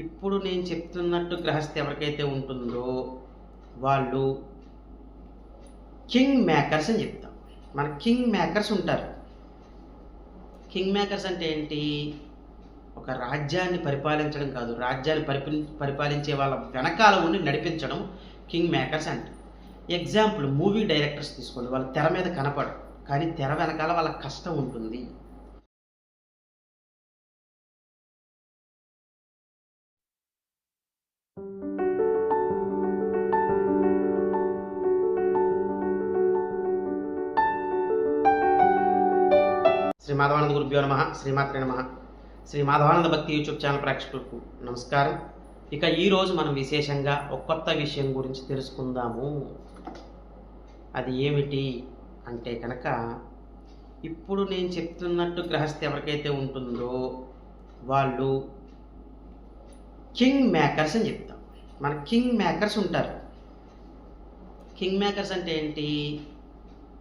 ఇప్పుడు నేను చెప్తున్నట్టు గ్రహస్థ ఎవరికైతే ఉంటుందో వాళ్ళు కింగ్ మేకర్స్ అని చెప్తాం. మన కింగ్ మేకర్స్ ఉంటారు. కింగ్ మేకర్స్ అంటే ఏంటి? ఒక రాజ్యాన్ని పరిపాలించడం కాదు రాజ్యాన్ని పరిపి పరిపాలించే వాళ్ళ వెనకాల ఉండి నడిపించడం కింగ్ మేకర్స్ అంటే. ఎగ్జాంపుల్ మూవీ డైరెక్టర్స్ తీసుకోండి. వాళ్ళ తెర మీద కనపడరు. కానీ తెర వెనకాల వాళ్ళ కష్టం ఉంటుంది. మాధవానంద గురుభ్యో నమ. శ్రీమాత్రే నమ. శ్రీ మాధవానంద భక్తి యూట్యూబ్ ఛానల్ ప్రేక్షకులకు నమస్కారం. ఇక ఈరోజు మనం విశేషంగా ఒక కొత్త విషయం గురించి తెలుసుకుందాము. అది ఏమిటి అంటే కనుక ఇప్పుడు నేను చెప్తున్నట్టు గ్రహస్థ ఎవరికైతే ఉంటుందో వాళ్ళు కింగ్ మేకర్స్ అని చెప్తాం. మన కింగ్ మేకర్స్ ఉంటారు. కింగ్ మేకర్స్ అంటే ఏంటి?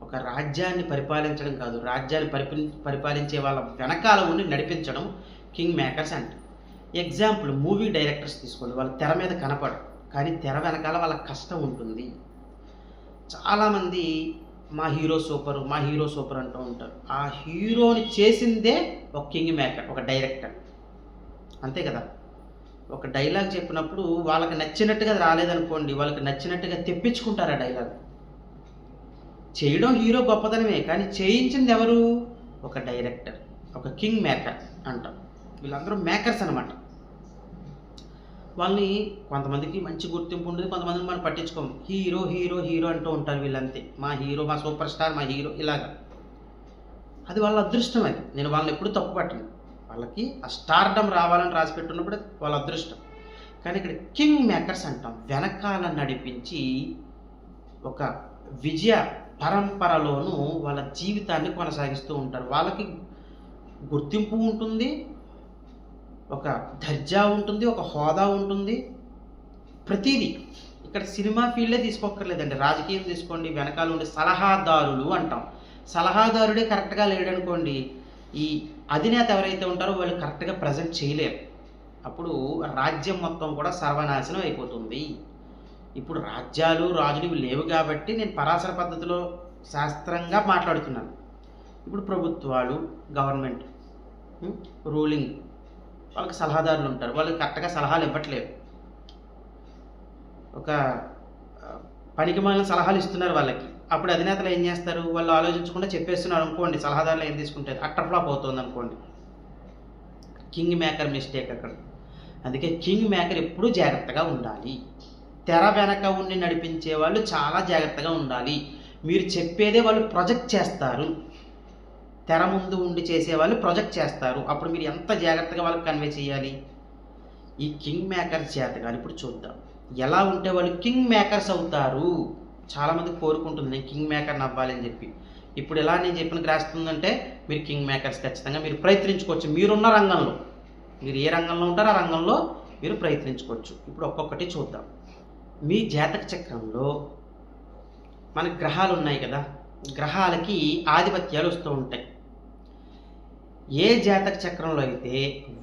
ఒక రాజ్యాన్ని పరిపాలించడం కాదు. రాజ్యాన్ని పరిపి పరిపాలించే వాళ్ళ వెనకాల ఉండి నడిపించడం కింగ్ మేకర్స్ అంటే ఎగ్జాంపుల్ మూవీ డైరెక్టర్స్ తీసుకోండి. వాళ్ళ తెర మీద కనపడరు. కానీ తెర వెనకాల వాళ్ళ కష్టం ఉంటుంది. చాలామంది మా హీరో సూపర్ మా హీరో సూపర్ అంటూ ఉంటారు. ఆ హీరోని చేసిందే ఒక కింగ్ మేకర్ ఒక డైరెక్టర్ అంతే కదా? ఒక డైలాగ్ చెప్పినప్పుడు వాళ్ళకి నచ్చినట్టుగా అది రాలేదనుకోండి వాళ్ళకి నచ్చినట్టుగా తెప్పించుకుంటారు ఆ డైలాగ్ చేయడం హీరో గొప్పదనమే కానీ చేయించింది ఎవరు? ఒక డైరెక్టర్ ఒక కింగ్ మేకర్ అంటాం. వీళ్ళందరూ మేకర్స్ అనమాట వాళ్ళని కొంతమందికి మంచి గుర్తింపు ఉండదు కొంతమందిని మనం పట్టించుకోం హీరో హీరో హీరో అంటూ ఉంటారు వీళ్ళంతే. మా హీరో మా సూపర్ స్టార్ మా హీరో ఇలాగా. అది వాళ్ళ అదృష్టం అది. నేను వాళ్ళని ఎప్పుడు తప్పు పట్టను. వాళ్ళకి ఆ స్టార్డమ్ రావాలని రాసి పెట్టున్నప్పుడు వాళ్ళ అదృష్టం. కానీ ఇక్కడ కింగ్ మేకర్స్ అంటాం. వెనకాల నడిపించి ఒక విజయ పరంపరలోనూ వాళ్ళ జీవితాన్ని కొనసాగిస్తూ ఉంటారు. వాళ్ళకి గుర్తింపు ఉంటుంది ఒక దర్జా ఉంటుంది ఒక హోదా ఉంటుంది. ప్రతిదీ ఇక్కడ సినిమా ఫీల్డే తీసుకోక్కర్లేదండి. రాజకీయం తీసుకోండి వెనకాల ఉండే సలహాదారులు అంటాం. సలహాదారుడే కరెక్ట్గా లేడనుకోండి ఈ అధినేత ఎవరైతే ఉంటారో వాళ్ళు కరెక్ట్గా ప్రజెంట్ చేయలేరు. అప్పుడు రాజ్యం మొత్తం కూడా సర్వనాశనం అయిపోతుంది. ఇప్పుడు రాజ్యాలు రాజులు ఇవి లేవు కాబట్టి నేను పరాశర పద్ధతిలో శాస్త్రంగా మాట్లాడుతున్నాను. ఇప్పుడు ప్రభుత్వాలు గవర్నమెంట్ రూలింగ్ వాళ్ళకి సలహాదారులు ఉంటారు. వాళ్ళకి కరెక్ట్గా సలహాలు ఇవ్వట్లేవు ఒక పనికి మాలిన సలహాలు ఇస్తున్నారు వాళ్ళకి. అప్పుడు అధినేతలు ఏం చేస్తారు? వాళ్ళు ఆలోచించకుండా చెప్పేస్తున్నారు అనుకోండి. సలహాదారులు ఏం తీసుకుంటే అట్టర్ ఫ్లాప్ అవుతుంది అనుకోండి. కింగ్ మేకర్ మిస్టేక్ అక్కడ. అందుకే కింగ్ మేకర్ ఎప్పుడూ జాగ్రత్తగా ఉండాలి. తెర వెనక ఉండి నడిపించే వాళ్ళు చాలా జాగ్రత్తగా ఉండాలి. మీరు చెప్పేదే వాళ్ళు ప్రొజెక్ట్ చేస్తారు. తెర ముందు ఉండి చేసేవాళ్ళు ప్రొజెక్ట్ చేస్తారు. అప్పుడు మీరు ఎంత జాగ్రత్తగా వాళ్ళకి కన్వే చేయాలి? ఈ కింగ్ మేకర్స్ చేత కానీ ఇప్పుడు చూద్దాం. ఎలా ఉంటే వాళ్ళు కింగ్ మేకర్స్ అవుతారు? చాలామంది కోరుకుంటుంది నేను కింగ్ మేకర్ని అవ్వాలని అని చెప్పి. ఇప్పుడు ఎలా నేను చెప్పిన గ్రాస్తుందంటే మీరు కింగ్ మేకర్స్ ఖచ్చితంగా మీరు ప్రయత్నించుకోవచ్చు. మీరున్న రంగంలో మీరు ఏ రంగంలో ఉంటారో ఆ రంగంలో మీరు ప్రయత్నించుకోవచ్చు. ఇప్పుడు ఒక్కొక్కటి చూద్దాం. మీ జాతక చక్రంలో మన గ్రహాలు ఉన్నాయి కదా గ్రహాలకి ఆధిపత్యాలు వస్తూ ఉంటాయి. ఏ జాతక చక్రంలో అయితే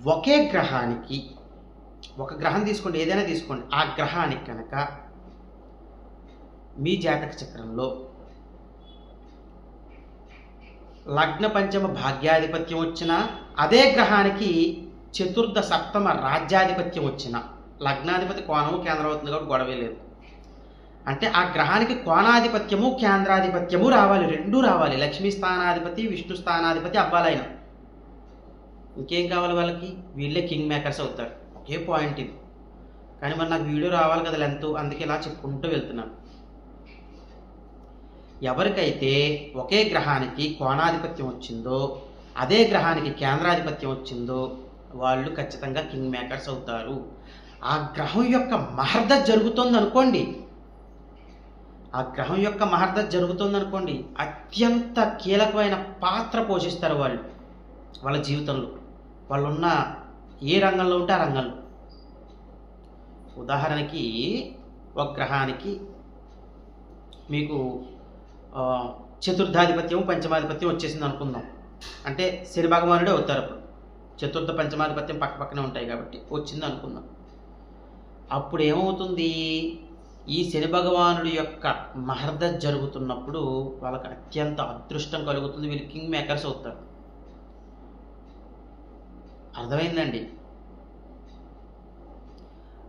ఒకే గ్రహానికి ఒక గ్రహం తీసుకోండి ఏదైనా తీసుకోండి ఆ గ్రహానికి కనుక మీ జాతక చక్రంలో లగ్న పంచమ భాగ్యాధిపత్యం వచ్చిన అదే గ్రహానికి చతుర్థ సప్తమ రాజ్యాధిపత్యం వచ్చిన లగ్నాధిపతి కోణము కేంద్రం అవుతుంది కాబట్టి గొడవే లేదు. అంటే ఆ గ్రహానికి కోణాధిపత్యము కేంద్రాధిపత్యము రావాలి రెండూ రావాలి. లక్ష్మీ స్థానాధిపతి విష్ణు స్థానాధిపతి అవ్వాలైన. ఇంకేం కావాలి వాళ్ళకి? వీళ్ళే కింగ్ మేకర్స్ అవుతారు. ఒకే పాయింట్ ఇది. కానీ మరి నాకు వీడియో రావాలి కదా లెంత్ అందుకే ఇలా చెప్పుకుంటూ వెళ్తున్నాను. ఎవరికైతే ఒకే గ్రహానికి కోణాధిపత్యం వచ్చిందో అదే గ్రహానికి కేంద్రాధిపత్యం వచ్చిందో వాళ్ళు ఖచ్చితంగా కింగ్ మేకర్స్ అవుతారు. ఆ గ్రహం యొక్క మహర్ద జరుగుతుంది అనుకోండి ఆ గ్రహం యొక్క మహర్ద జరుగుతుంది అనుకోండి అత్యంత కీలకమైన పాత్ర పోషిస్తారు వాళ్ళు వాళ్ళ జీవితంలో. వాళ్ళున్న ఏ రంగంలో ఉంటే ఆ రంగంలో. ఉదాహరణకి ఒక గ్రహానికి మీకు చతుర్థాధిపత్యం పంచమాధిపత్యం వచ్చేసింది అనుకుందాం అంటే శని భగవానుడే అవుతారు అప్పుడు. చతుర్థ పంచమాధిపత్యం పక్క పక్కనే ఉంటాయి కాబట్టి వచ్చింది అనుకుందాం అప్పుడు ఏమవుతుంది ఈ శని భగవానుడి యొక్క మహర్ద జరుగుతున్నప్పుడు వాళ్ళకి అత్యంత అదృష్టం కలుగుతుంది వీళ్ళు కింగ్ మేకర్స్ అవుతారు. అర్థమైందండి?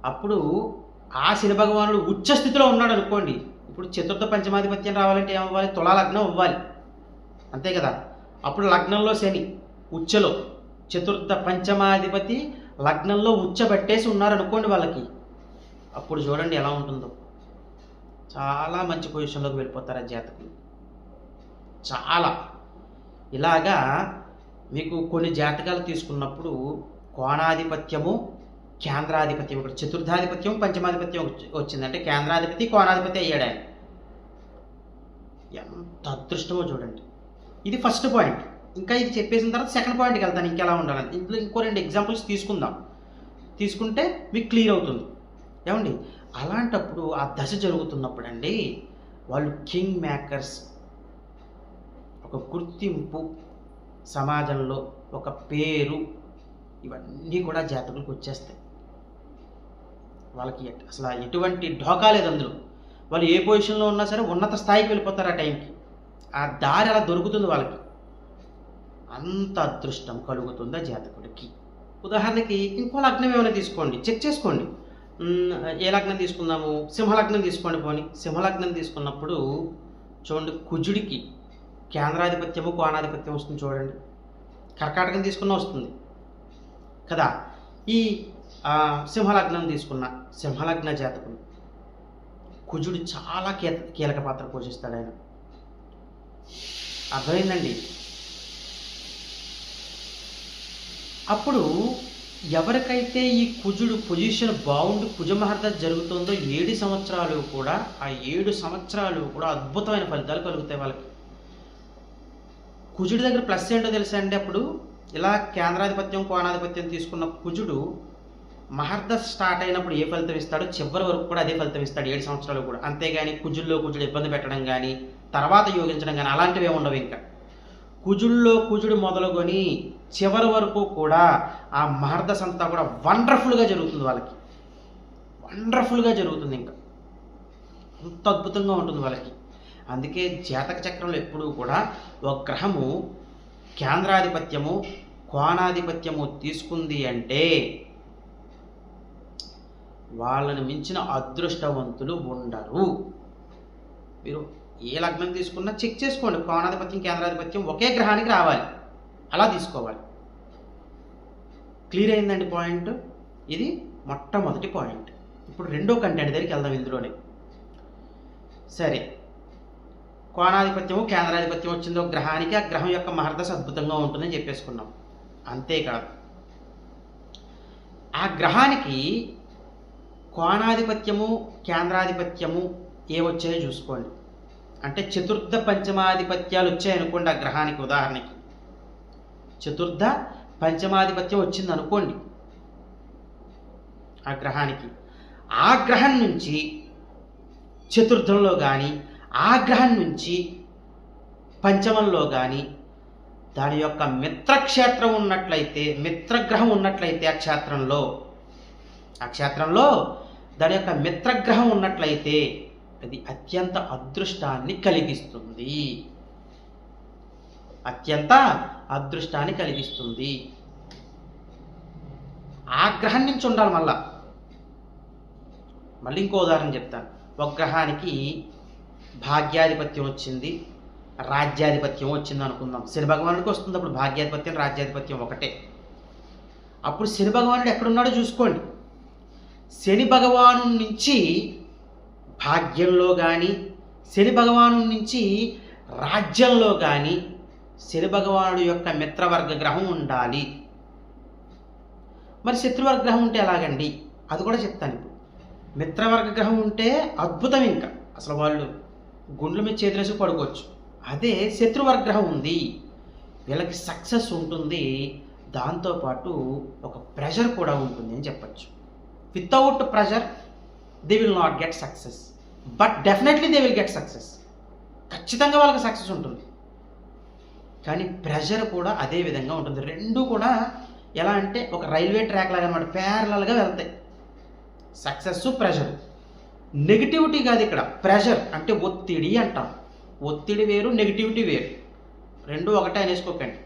అప్పుడు ఆ శని భగవానుడు ఉచ్చ స్థితిలో ఉన్నాడు అనుకోండి ఇప్పుడు చతుర్థ పంచమాధిపత్యం రావాలంటే ఏమవ్వాలి తులా లగ్నం అవ్వాలి. అంతే కదా? అప్పుడు లగ్నంలో శని ఉచ్చలో చతుర్థ పంచమాధిపతి లగ్నంలో ఉచ్చబట్టేసి ఉన్నారనుకోండి వాళ్ళకి. అప్పుడు చూడండి ఎలా ఉంటుందో. చాలా మంచి పొజిషన్లోకి వెళ్ళిపోతారు ఆ జాతకులు. చాలా. ఇలాగా మీకు కొన్ని జాతకాలు తీసుకున్నప్పుడు కోణాధిపత్యము కేంద్రాధిపత్యం ఇక్కడ చతుర్థాధిపత్యం పంచమాధిపత్యం వచ్చిందంటే వచ్చింది అంటే కేంద్రాధిపతి కోణాధిపతి అయ్యాడు ఆయన. ఎంత అదృష్టమో చూడండి. ఇది ఫస్ట్ పాయింట్. ఇంకా ఇది చెప్పేసిన తర్వాత సెకండ్ పాయింట్కి వెళ్తాను ఇంకెలా ఉండాలని. ఇందులో ఇంకో రెండు ఎగ్జాంపుల్స్ తీసుకుందాం. తీసుకుంటే మీకు క్లియర్ అవుతుంది. ఏమండి? అలాంటప్పుడు ఆ దశ జరుగుతున్నప్పుడు అండి వాళ్ళు కింగ్ మేకర్స్ ఒక గుర్తింపు సమాజంలో ఒక పేరు ఇవన్నీ కూడా జాతకులకు వచ్చేస్తాయి. వాళ్ళకి అసలు ఎటువంటి ఢోకా లేదు అందులో. వాళ్ళు ఏ పొజిషన్లో ఉన్నా సరే ఉన్నత స్థాయికి వెళ్ళిపోతారు ఆ టైంకి ఆ దారి అలా దొరుకుతుంది వాళ్ళకి. అంత అదృష్టం కలుగుతుంది ఆ జాతకుడికి? ఉదాహరణకి ఇంకో లగ్నం ఏమైనా తీసుకోండి చెక్ చేసుకోండి. ఏ లగ్నం తీసుకుందాము? సింహలగ్నం తీసుకోండి పోని. సింహలగ్నం తీసుకున్నప్పుడు చూడండి కుజుడికి కేంద్రాధిపత్యము కోణాధిపత్యం వస్తుంది చూడండి. కర్కాటకం తీసుకున్న వస్తుంది. కదా? ఈ సింహలగ్నం తీసుకున్న సింహలగ్న జాతకులు కుజుడు చాలా కీ కీలక పాత్ర పోషిస్తాడు ఆయన. అర్థమైందండి? అప్పుడు ఎవరికైతే ఈ కుజుడు పొజిషన్ బాగుండి కుజమహర్ద జరుగుతుందో ఏడు సంవత్సరాలు కూడా ఆ ఏడు సంవత్సరాలు కూడా అద్భుతమైన ఫలితాలు కలుగుతాయి వాళ్ళకి. కుజుడి దగ్గర ప్లస్ ఏంటో తెలుసా అండి అప్పుడు? ఇలా కేంద్రాధిపత్యం కోణాధిపత్యం తీసుకున్న కుజుడు మహర్ద స్టార్ట్ అయినప్పుడు ఏ ఫలితం ఇస్తాడో చివరి వరకు కూడా అదే ఫలితం ఇస్తాడు ఏడు సంవత్సరాలు కూడా. అంతేగాని కుజుల్లో కుజుడు ఇబ్బంది పెట్టడం కానీ తర్వాత యోగించడం కానీ అలాంటివి ఉండవు ఇంకా. కుజుల్లో కుజుడు మొదలుకొని చివరి వరకు కూడా ఆ మహర్దశ అంతా కూడా వండర్ఫుల్గా జరుగుతుంది వాళ్ళకి. వండర్ఫుల్గా జరుగుతుంది ఇంకా. అంత అద్భుతంగా ఉంటుంది వాళ్ళకి. అందుకే జాతక చక్రంలో ఎప్పుడూ కూడా ఒక గ్రహము కేంద్రాధిపత్యము కోణాధిపత్యము తీసుకుంది అంటే వాళ్ళని మించిన అదృష్టవంతులు ఉండరు. మీరు ఏ లగ్నం తీసుకున్నా చెక్ చేసుకోండి. కోణాధిపత్యం కేంద్రాధిపత్యం ఒకే గ్రహానికి రావాలి. అలా తీసుకోవాలి. క్లియర్ అయిందండి పాయింట్ ఇది మొట్టమొదటి పాయింట్ ఇప్పుడు రెండో కంటెంట్ దగ్గరికి వెళ్దాం ఇందులోనే. సరే. కోణాధిపత్యము కేంద్రాధిపత్యం వచ్చిందో గ్రహానికి ఆ గ్రహం యొక్క మహర్దశ అద్భుతంగా ఉంటుందని చెప్పేసుకున్నాం. అంతేకాదు. ఆ గ్రహానికి కోణాధిపత్యము కేంద్రాధిపత్యము ఏ వచ్చాయో చూసుకోండి. అంటే చతుర్థ పంచమాధిపత్యాలు వచ్చాయనుకోండి ఆ గ్రహానికి ఉదాహరణకి. చతుర్థ పంచమాధిపత్యం వచ్చింది అనుకోండి ఆ గ్రహానికి. ఆ గ్రహం నుంచి చతుర్థంలో కానీ ఆ గ్రహం నుంచి పంచమంలో కానీ దాని యొక్క మిత్రక్షేత్రం ఉన్నట్లయితే మిత్రగ్రహం ఉన్నట్లయితే ఆ క్షేత్రంలో ఆ క్షేత్రంలో దాని యొక్క మిత్రగ్రహం ఉన్నట్లయితే అది అత్యంత అదృష్టాన్ని కలిగిస్తుంది. అత్యంత అదృష్టాన్ని కలిగిస్తుంది. ఆగ్రహం నుంచి ఉండాలి మళ్ళా. మళ్ళీ ఇంకో ఉదాహరణ చెప్తాను. ఒక గ్రహానికి భాగ్యాధిపత్యం వచ్చింది రాజ్యాధిపత్యం వచ్చింది అనుకుందాం. శని భగవానుడికి వస్తుంది అప్పుడు భాగ్యాధిపత్యం రాజ్యాధిపత్యం ఒకటే. అప్పుడు శని భగవానుడు ఎక్కడున్నాడో చూసుకోండి. శని భగవాను నుంచి భాగ్యంలో కానీ శని భగవాను నుంచి రాజ్యంలో కానీ శని భగవానుడు యొక్క మిత్రవర్గ గ్రహం ఉండాలి. మరి శత్రువర్గ గ్రహం ఉంటే ఎలాగండి? అది కూడా చెప్తాను ఇప్పుడు. మిత్రవర్గ గ్రహం ఉంటే అద్భుతం ఇంకా. అసలు వాళ్ళు గుండ్ల మీద చేతులేసి పడుకోవచ్చు. అదే శత్రువర్గ గ్రహం ఉంది. వీళ్ళకి సక్సెస్ ఉంటుంది. దాంతోపాటు ఒక ప్రెషర్ కూడా ఉంటుంది అని చెప్పచ్చు. Without pressure they will not get success. But definitely they will get success. ఖచ్చితంగా వాళ్ళకి సక్సెస్ ఉంటుంది. కానీ ప్రెషర్ కూడా అదే విధంగా ఉంటుంది. రెండు కూడా ఎలా అంటే ఒక రైల్వే ట్రాక్ లాగా అనమాట ప్యారలల్గా వెళ్తాయి. సక్సెస్ ప్రెషర్ నెగిటివిటీ కాదు ఇక్కడ. ప్రెషర్ అంటే ఒత్తిడి అంటాం. ఒత్తిడి వేరు నెగిటివిటీ వేరు. రెండు ఒకటే అనేసుకోకండి.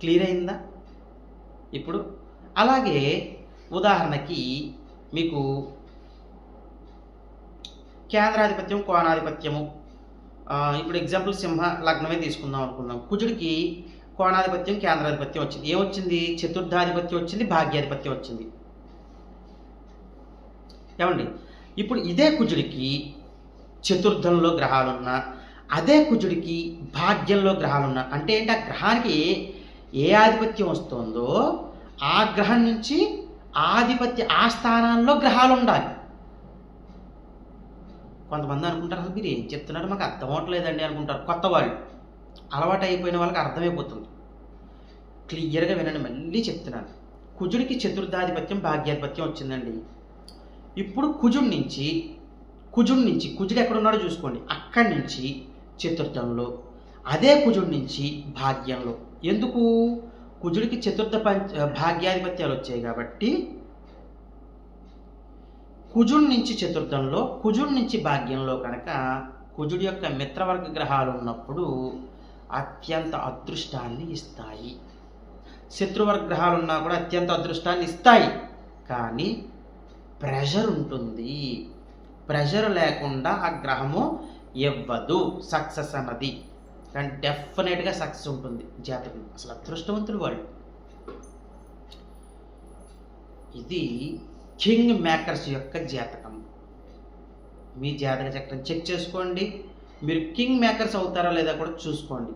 క్లియర్ అయిందా? ఇప్పుడు అలాగే ఉదాహరణకి మీకు కేంద్రాధిపత్యం కోణాధిపత్యము ఇప్పుడు ఎగ్జాంపుల్ సింహ లగ్నమే తీసుకుందాం అనుకుందాం. కుజుడికి కోణాధిపత్యం కేంద్రాధిపత్యం వచ్చింది. ఏమొచ్చింది చతుర్థాధిపత్యం వచ్చింది భాగ్యాధిపత్యం వచ్చింది. ఏమండి? ఇప్పుడు ఇదే కుజుడికి చతుర్థంలో గ్రహాలున్నా అదే కుజుడికి భాగ్యంలో గ్రహాలున్నా అంటే ఏంటి? ఆ గ్రహానికి ఏ ఆధిపత్యం వస్తుందో ఆ గ్రహం నుంచి ఆధిపత్య ఆ స్థానాల్లో గ్రహాలు ఉండాలి. కొంతమంది అనుకుంటారు అసలు మీరు ఏం చెప్తున్నారు మాకు అర్థం అవట్లేదండి అనుకుంటారు. కొత్త వాళ్ళు. అలవాటు అయిపోయిన వాళ్ళకి అర్థమైపోతుంది. క్లియర్గా వినండి మళ్ళీ చెప్తున్నాను. కుజుడికి చతుర్థాధిపత్యం భాగ్యాధిపత్యం వచ్చిందండి. ఇప్పుడు కుజుడి నుంచి కుజుడి నుంచి కుజుడు ఎక్కడున్నాడో చూసుకోండి. అక్కడి నుంచి చతుర్థంలో అదే కుజుడి నుంచి భాగ్యంలో. ఎందుకు? కుజుడికి చతుర్థ పంచ భాగ్యాధిపత్యాలు వచ్చాయి కాబట్టి కుజుడి నుంచి చతుర్థంలో కుజుడి నుంచి భాగ్యంలో కనుక కుజుడి యొక్క మిత్రవర్గ గ్రహాలు ఉన్నప్పుడు అత్యంత అదృష్టాన్ని ఇస్తాయి. శత్రువర్గ గ్రహాలు ఉన్నా కూడా అత్యంత అదృష్టాన్ని ఇస్తాయి. కానీ ప్రెషర్ ఉంటుంది. ప్రెషర్ లేకుండా ఆ గ్రహము ఇవ్వదు. సక్సెస్ అన్నది. కానీ డెఫినెట్గా సక్సెస్ ఉంటుంది. జాతకం అసలు అదృష్టవంతులు వాళ్ళు. ఇది కింగ్ మేకర్స్ యొక్క జాతకం. మీ జాతక చక్రం చెక్ చేసుకోండి. మీరు కింగ్ మేకర్స్ అవుతారా లేదా కూడా చూసుకోండి.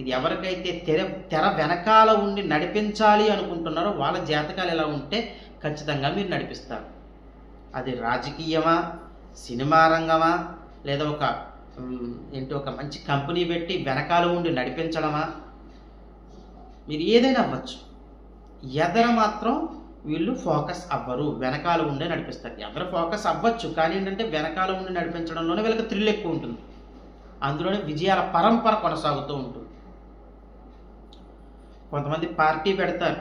ఇది ఎవరికైతే తెర తెర వెనకాల ఉండి నడిపించాలి అనుకుంటున్నారో వాళ్ళ జాతకాలు ఎలా ఉంటే ఖచ్చితంగా మీరు నడిపిస్తారు. అది రాజకీయమా సినిమా రంగమా లేదా ఒక ఏంటి ఒక మంచి కంపెనీ పెట్టి వెనకాల ఉండి నడిపించడమా? మీరు ఏదైనా అవ్వచ్చు. ఎదర మాత్రం వీళ్ళు ఫోకస్ అవ్వరు. వెనకాల ఉండే నడిపిస్తారు. ఎవరు ఫోకస్ అవ్వచ్చు కానీ ఏంటంటే వెనకాల ఉండి నడిపించడంలోనే వీళ్ళకి థ్రిల్ ఎక్కువ ఉంటుంది. అందులోనే విజయాల పరంపర కొనసాగుతూ ఉంటుంది. కొంతమంది పార్టీ పెడతారు.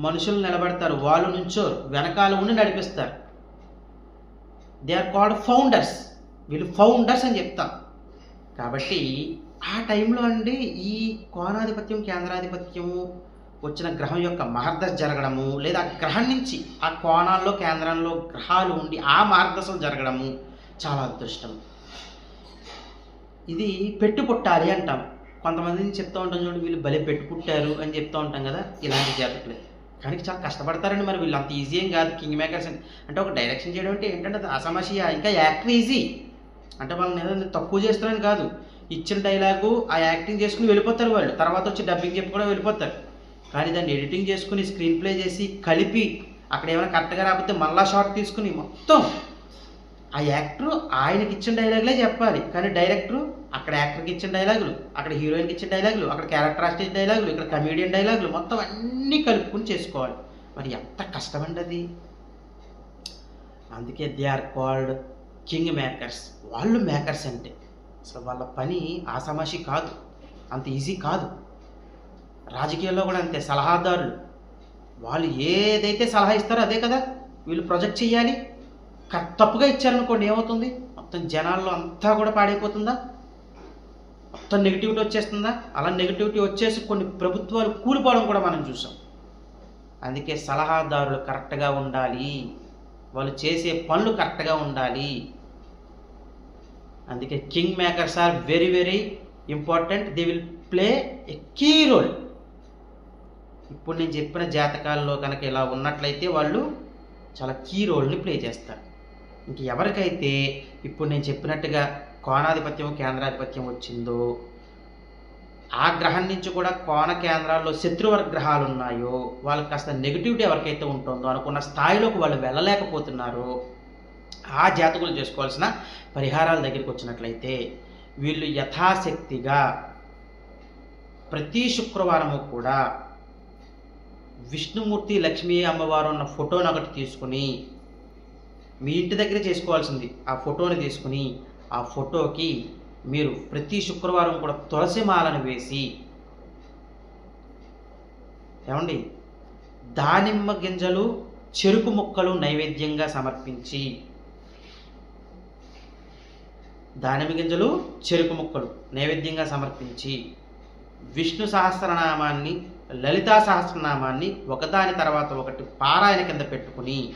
మనుషులు నిలబెడతారు. వాళ్ళు నుంచోరు. వెనకాల ఉండి నడిపిస్తారు. దే ఆర్ కాల్డ్ ఫౌండర్స్ వీళ్ళు ఫౌండర్స్ అని చెప్తాం కాబట్టి ఆ టైంలో అండి ఈ కోణాధిపత్యం కేంద్రాధిపత్యము వచ్చిన గ్రహం యొక్క మార్గదశ జరగడము లేదా ఆ గ్రహం నుంచి ఆ కోణాల్లో కేంద్రంలో గ్రహాలు ఉండి ఆ మార్గదశలు జరగడము చాలా అదృష్టం. ఇది పెట్టు పుట్టాలి అంటాం. కొంతమందిని చెప్తూ ఉంటాం చూడండి వీళ్ళు భలే పెట్టు పుట్టారు అని చెప్తూ ఉంటాం కదా ఇలాంటి జాతకులే. కానీ చాలా కష్టపడతారండి మరి వీళ్ళు. అంత ఈజీ ఏం కాదు కింగ్ మేకర్స్ అని. అంటే ఒక డైరెక్షన్ చేయడం అంటే ఏంటంటే అది అసమస్య ఇంకా యాక్టర్ ఈజీ అంటే వాళ్ళని ఏదో తక్కువ చేస్తున్నాను కాదు. ఇచ్చిన డైలాగు ఆ యాక్టింగ్ చేసుకుని వెళ్ళిపోతారు వాళ్ళు. తర్వాత వచ్చి డబ్బింగ్ చెప్పుకోవడం వెళ్ళిపోతారు. కానీ దాన్ని ఎడిటింగ్ చేసుకుని స్క్రీన్ ప్లే చేసి కలిపి అక్కడ ఏమైనా కరెక్ట్గా రాకపోతే మళ్ళా షార్ట్ తీసుకుని మొత్తం. ఆ యాక్టర్ ఆయనకి ఇచ్చిన డైలాగులే చెప్పాలి. కానీ డైరెక్టర్ అక్కడ యాక్టర్కి ఇచ్చిన డైలాగులు అక్కడ హీరోయిన్కి ఇచ్చిన డైలాగులు అక్కడ క్యారెక్టర్ ఆర్టిస్ట్ డైలాగులు ఇక్కడ కమీడియన్ డైలాగులు మొత్తం అన్నీ కలుపుకుని చేసుకోవాలి. మరి ఎంత కష్టమండి అది? అందుకే they are called king makers వాళ్ళు మేకర్స్ అంటే. అసలు వాళ్ళ పని ఆసామాషి కాదు. అంత ఈజీ కాదు. రాజకీయాల్లో కూడా అంతే సలహాదారులు. వాళ్ళు ఏదైతే సలహా ఇస్తారో అదే కదా వీళ్ళు ప్రొజెక్ట్ చేయాలి క- తప్పుగా ఇచ్చారనుకోండి ఏమవుతుంది? మొత్తం జనాల్లో అంతా కూడా పాడైపోతుందా? మొత్తం నెగిటివిటీ వచ్చేస్తుందా? అలా నెగిటివిటీ వచ్చేసి కొన్ని ప్రభుత్వాలు కూలిపోవడం కూడా మనం చూసాం. అందుకే సలహాదారులు కరెక్ట్గా ఉండాలి. వాళ్ళు చేసే పనులు కరెక్ట్గా ఉండాలి. అందుకే king makers are very very important. They will play a key role. ఇప్పుడు నేను చెప్పిన జాతకాల్లో కనుక ఇలా ఉన్నట్లయితే వాళ్ళు చాలా కీ రోల్ని ప్లే చేస్తారు. ఇంక ఎవరికైతే ఇప్పుడు నేను చెప్పినట్టుగా కోణాధిపత్యం కేంద్రాధిపత్యం వచ్చిందో ఆ గ్రహం నుంచి కూడా కోణ కేంద్రాల్లో శత్రువర్గ్రహాలు ఉన్నాయో వాళ్ళకి కాస్త నెగిటివిటీ ఎవరికైతే ఉంటుందో అనుకున్న స్థాయిలోకి వాళ్ళు వెళ్ళలేకపోతున్నారో ఆ జాతకులు చేసుకోవాల్సిన పరిహారాల దగ్గరికి వచ్చినట్లయితే వీళ్ళు యథాశక్తిగా ప్రతి శుక్రవారము కూడా విష్ణుమూర్తి లక్ష్మీ అమ్మవారు ఉన్న ఫోటోని ఒకటి తీసుకుని మీ ఇంటి దగ్గర చేసుకోవాల్సింది. ఆ ఫోటోని తీసుకుని ఆ ఫోటోకి మీరు ప్రతి శుక్రవారం కూడా తులసి మాలను వేసి ఏమండి? దానిమ్మ గింజలు చెరుకు ముక్కలు నైవేద్యంగా సమర్పించి దానిమ్మ గింజలు చెరుకు ముక్కలు నైవేద్యంగా సమర్పించి విష్ణు సహస్రనామాన్ని లలితా సహస్రనామాన్ని ఒకదాని తర్వాత ఒకటి పారాయణ కింద పెట్టుకుని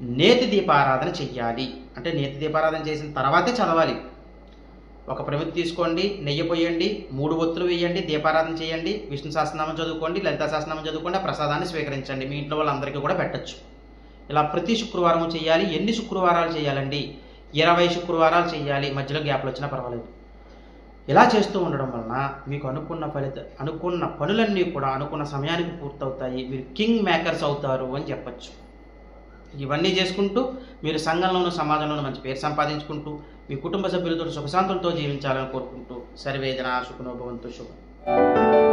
నేతి దీపారాధన చెయ్యాలి. అంటే నేతి దీపారాధన చేసిన తర్వాతే చదవాలి. ఒక ప్రమితి తీసుకోండి నెయ్యి పోయండి మూడు ఒత్తులు వేయండి దీపారాధన చేయండి విష్ణు సహస్రనామం చదువుకోండి లలితా సహస్రనామం చదువుకోండి ఆ ప్రసాదాన్ని స్వీకరించండి. మీ ఇంట్లో వాళ్ళందరికీ కూడా పెట్టచ్చు. ఇలా ప్రతి శుక్రవారం చేయాలి. ఎన్ని శుక్రవారాలు చేయాలండి? ఇరవై శుక్రవారాలు చేయాలి. మధ్యలో గ్యాప్లు వచ్చినా పర్వాలేదు. ఇలా చేస్తూ ఉండడం వలన మీకు అనుకున్న ఫలిత అనుకున్న పనులన్నీ కూడా అనుకున్న సమయానికి పూర్తవుతాయి. మీరు కింగ్ మేకర్స్ అవుతారు అని చెప్పచ్చు. ఇవన్నీ చేసుకుంటూ మీరు సంఘంలోనూ సమాజంలోనూ మంచి పేరు సంపాదించుకుంటూ మీ కుటుంబ సభ్యులతో సుఖశాంతులతో జీవించాలని కోరుకుంటూ సర్వేదన సుఖనోభవంతో శుభం.